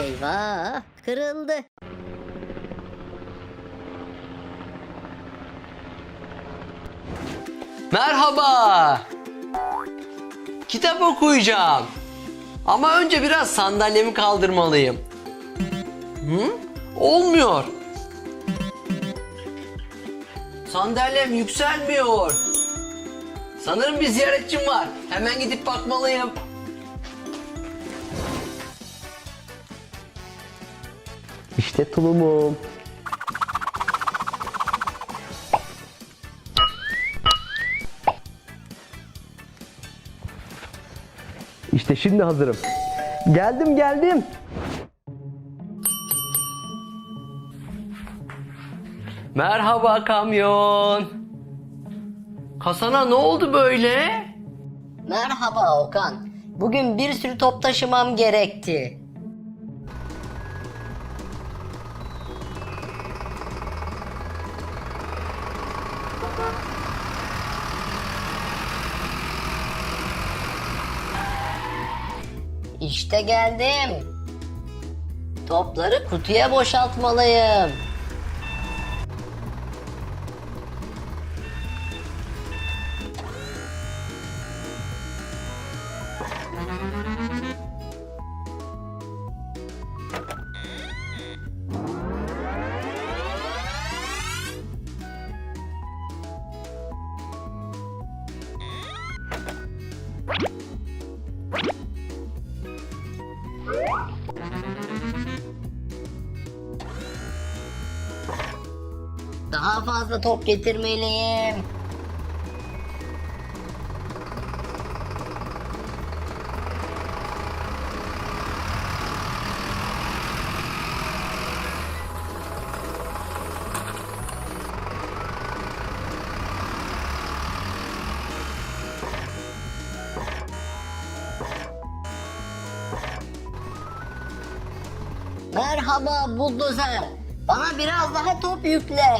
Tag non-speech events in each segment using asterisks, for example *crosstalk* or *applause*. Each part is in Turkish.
Eyvah kırıldı. Merhaba. Kitap okuyacağım. Ama önce biraz sandalyemi kaldırmalıyım. Hı? Olmuyor. Sandalyem yükselmiyor. Sanırım bir ziyaretçim var. Hemen gidip bakmalıyım. İşte tulumum. İşte şimdi hazırım. Geldim geldim. Merhaba kamyon. Kasana ne oldu böyle? Merhaba Okan. Bugün bir sürü top taşımam gerekti. İşte geldim. Topları kutuya boşaltmalıyım. Daha fazla top getirmeliyim. Merhaba buldozer. Bana biraz daha top yükle.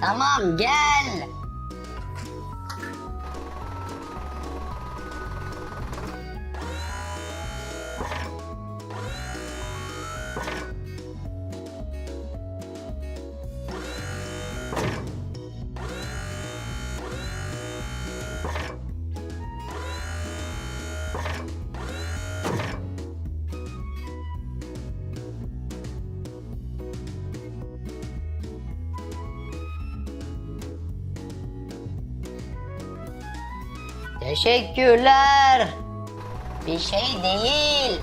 Tamam gel. Teşekkürler. Bir şey değil.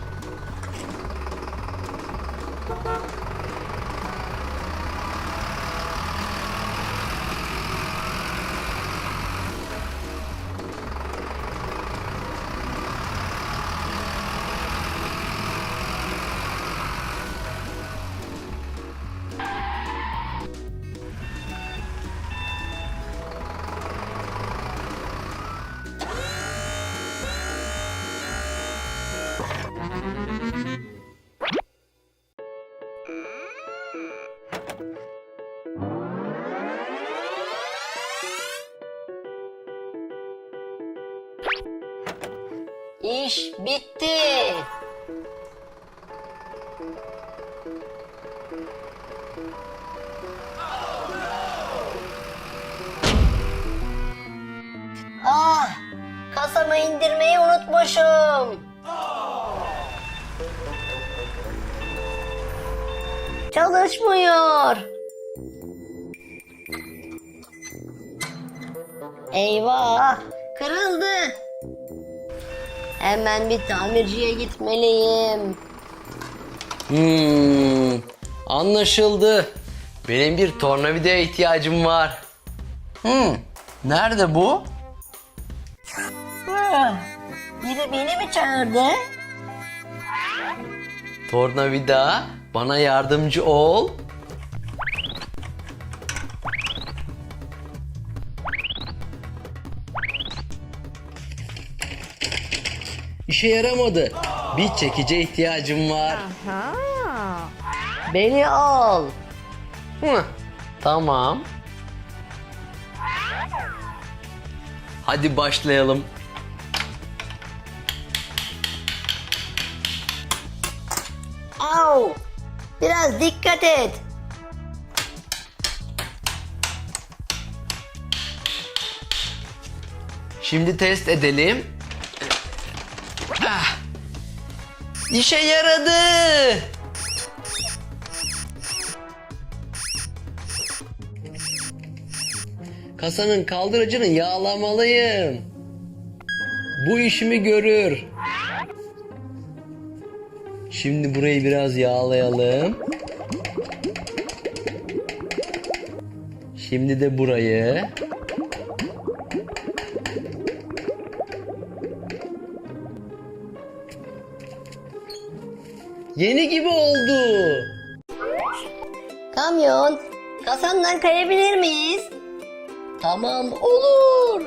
İş bitti. Ah, kasamı indirmeyi unutmuşum. Çalışmıyor. Eyvah, kırıldı. Hemen bir tamirciye gitmeliyim. Hmm, anlaşıldı. Benim bir tornavidaya ihtiyacım var. Hmm, nerede bu? Biri beni mi çağırdı? Tornavida, bana yardımcı ol. İşe yaramadı. Bir çekice ihtiyacım var. Aha. Beni al. Hı. Tamam. Hadi başlayalım. Au! Biraz dikkat et. Şimdi test edelim. İşe yaradı. Kasanın kaldırıcını yağlamalıyım. Bu işimi görür. Şimdi burayı biraz yağlayalım. Şimdi de burayı. Yeni gibi oldu. Kamyon, kasandan kayabilir miyiz? Tamam, olur.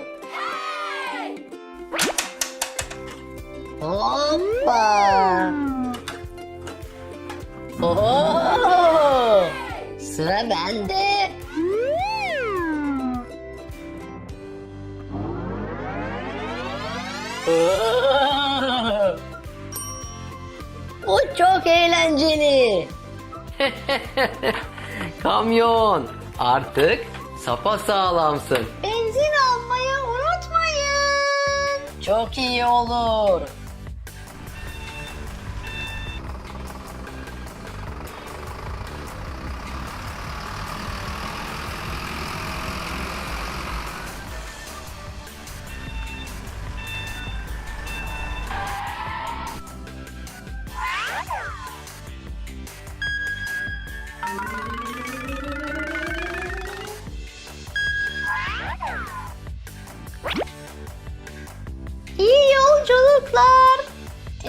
Hoppa. Oo, sıra bende. Oo. Çok eğlenceli. *laughs* Kamyon artık sapa sağlamsın. Benzin almayı unutmayın. Çok iyi olur.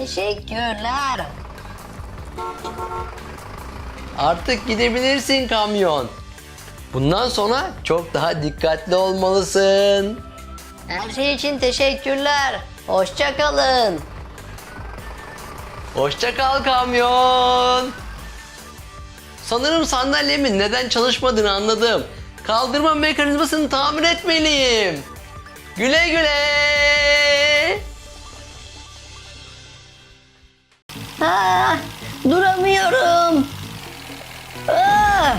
Teşekkürler. Artık gidebilirsin kamyon. Bundan sonra çok daha dikkatli olmalısın. Her şey için teşekkürler. Hoşça kalın. Hoşça kal kamyon. Sanırım sandalyemin neden çalışmadığını anladım. Kaldırma mekanizmasını tamir etmeliyim. Güle güle. Duramıyorum. Ah!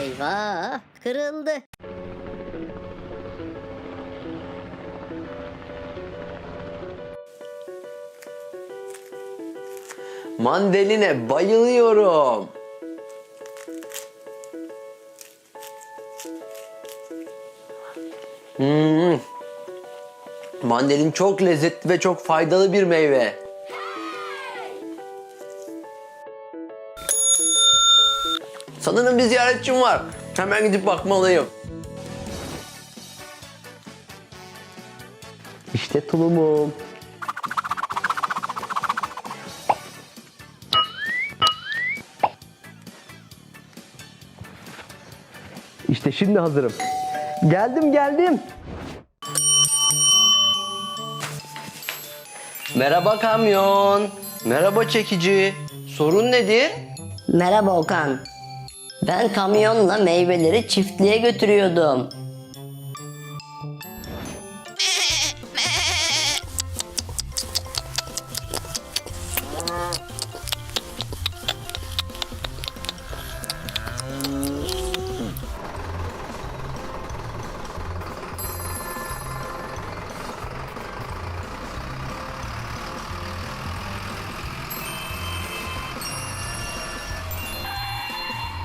Eyvah, kırıldı. Mandaline bayılıyorum. Hmm. Mandalin çok lezzetli ve çok faydalı bir meyve. Sanırım bir ziyaretçim var. Hemen gidip bakmalıyım. İşte tulumum. İşte şimdi hazırım. Geldim geldim. Merhaba kamyon. Merhaba çekici. Sorun nedir? Merhaba Okan. Ben kamyonla meyveleri çiftliğe götürüyordum.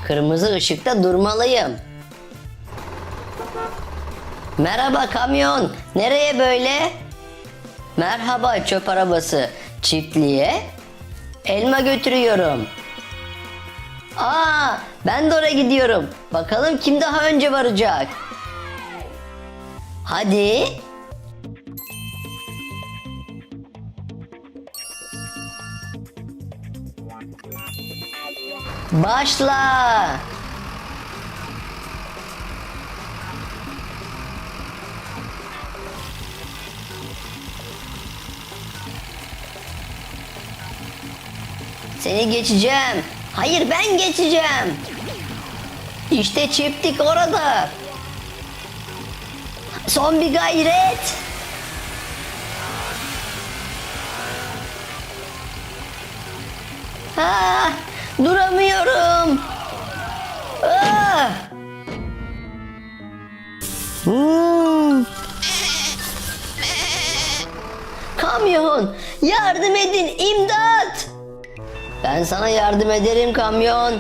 Kırmızı ışıkta durmalıyım. Merhaba kamyon. Nereye böyle? Merhaba çöp arabası. Çiftliğe elma götürüyorum. Aa, ben de oraya gidiyorum. Bakalım kim daha önce varacak. Hadi. Başla. Seni geçeceğim. Hayır ben geçeceğim. İşte çiftlik orada. Son bir gayret. Ah, duramıyorum. Ah! Hmm. Kamyon, yardım edin, imdat! Ben sana yardım ederim kamyon.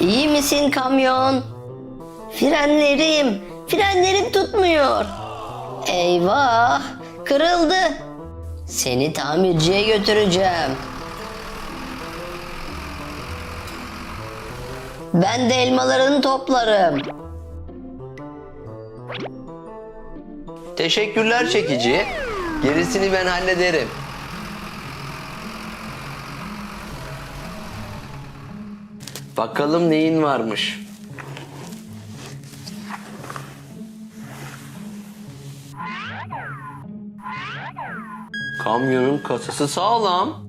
İyi misin kamyon? Frenlerim, frenlerim tutmuyor. Eyvah, kırıldı. Seni tamirciye götüreceğim. Ben de elmalarını toplarım. Teşekkürler çekici. Gerisini ben hallederim. Bakalım neyin varmış. Kamyonun kasası sağlam.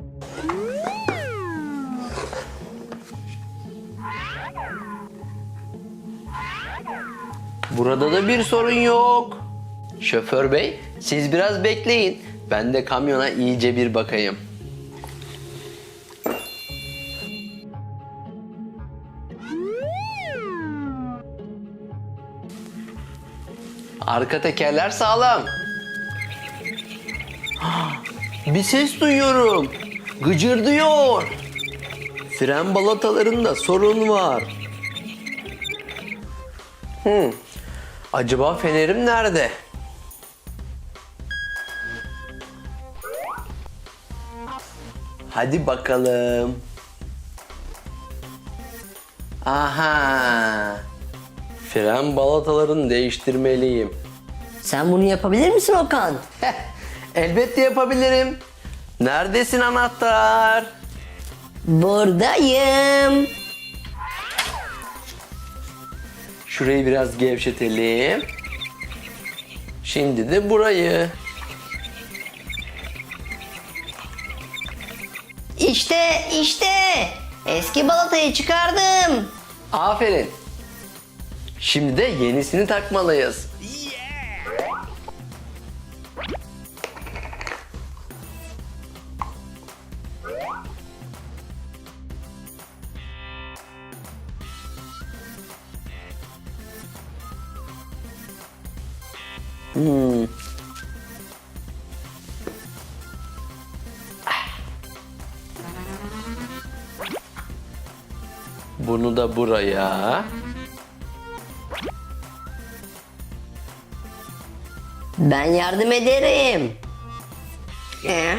Burada da bir sorun yok. Şoför bey, siz biraz bekleyin. Ben de kamyona iyice bir bakayım. Arka tekerler sağlam. Bir ses duyuyorum. Gıcırdıyor. Fren balatalarında sorun var. Hmm. Acaba fenerim nerede? Hadi bakalım. Aha. Fren balatalarını değiştirmeliyim. Sen bunu yapabilir misin Okan? *laughs* Elbette yapabilirim. Neredesin anahtar? Buradayım. Şurayı biraz gevşetelim. Şimdi de burayı. İşte, işte. Eski balatayı çıkardım. Aferin. Şimdi de yenisini takmalıyız. Hmm. Bunu da buraya. Ben yardım ederim. Eh,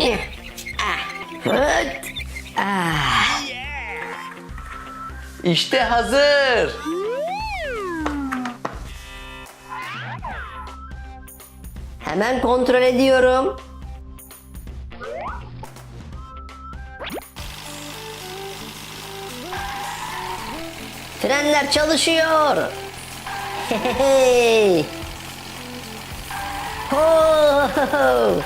eh, ah, ah. İşte hazır. Hemen kontrol ediyorum. Frenler çalışıyor. *laughs* Hey. Ho.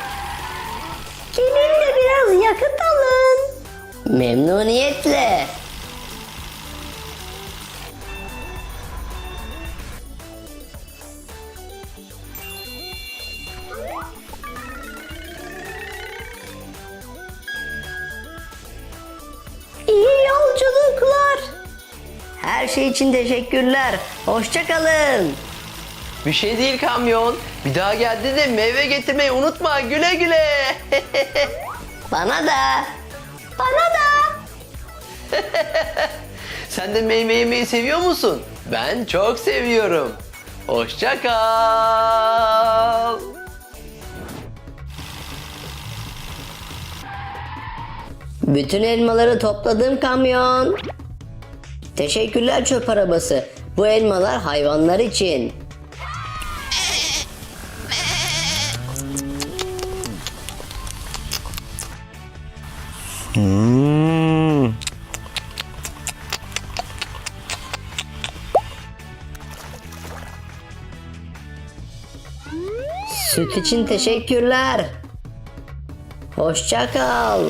Gelin de biraz yakıt alın. Memnuniyetle. İyi yolculuklar. Her şey için teşekkürler. Hoşça kalın. Bir şey değil kamyon. Bir daha geldi de meyve getirmeyi unutma. Güle güle. *laughs* Bana da. Bana da. *laughs* Sen de meyve yemeyi seviyor musun? Ben çok seviyorum. Hoşça kal. Bütün elmaları topladım kamyon. Teşekkürler çöp arabası. Bu elmalar hayvanlar için. Süt için teşekkürler. Hoşça kal.